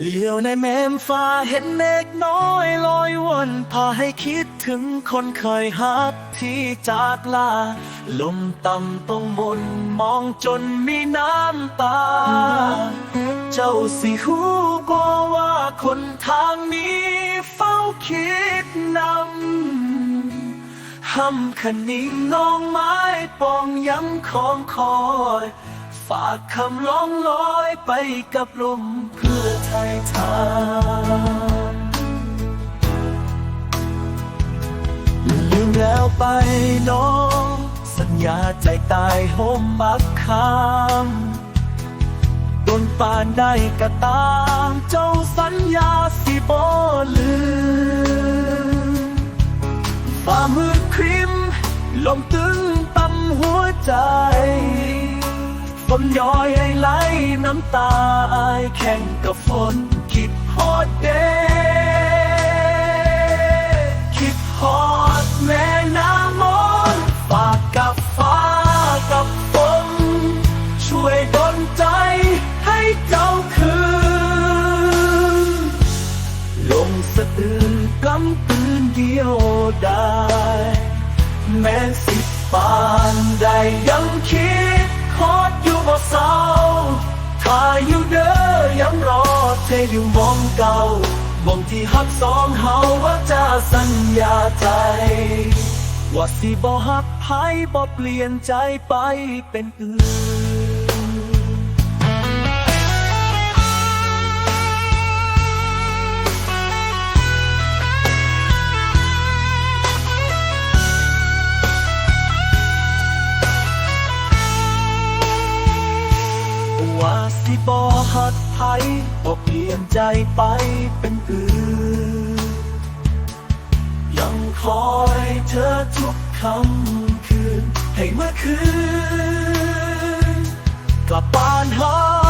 เลี้ยวในแม่มฟ้าเห็นเมฆน้อยลอยวนพาให้คิดถึงคนเคยฮักที่จากลา ลมต่ำต้องบนมองจนมีน้ำตา เจ้าสิหูกว่าว่าคนทางนี้เฝ้าคิดนำห้ำคันนิ่งน้องไม้ปองย้ำของคอย ฝากคำร้องลอยไปกับลมเพื่อไทยทานลืมแล้วไปน้อง สัญญาใจตายโฮมบักคำโดนปานได้ก็ตามเจ้าสัญญาสิบ่ลืมฝ่ามือคริมลมตึงตำหัวใจ ฝนย้อยให้ไหลน้ำตาอายแข่งกับฝน คิดฮอดเดคิดฮอดแม่น้ำมนฝากกับฟ้ากับฝนช่วยดลใจให้เจ้าคืนลงสะอื้นกำปืนเดียวได้ แม้สิบปานใดยังคิด อเธอองมองเก่ามองที่ฮักสองเฮาว่าจะสัญญาใจ ว่าสิบ่ฮักไผบ่เปลี่ยนใจไปเป็นอื่น ว่าสิบอหัดไทยบ่เปลี่ยนใจไปเป็นอื่น ยังคอยเธอทุกคำคืน ให้เมื่อคืน กลับบ้านหา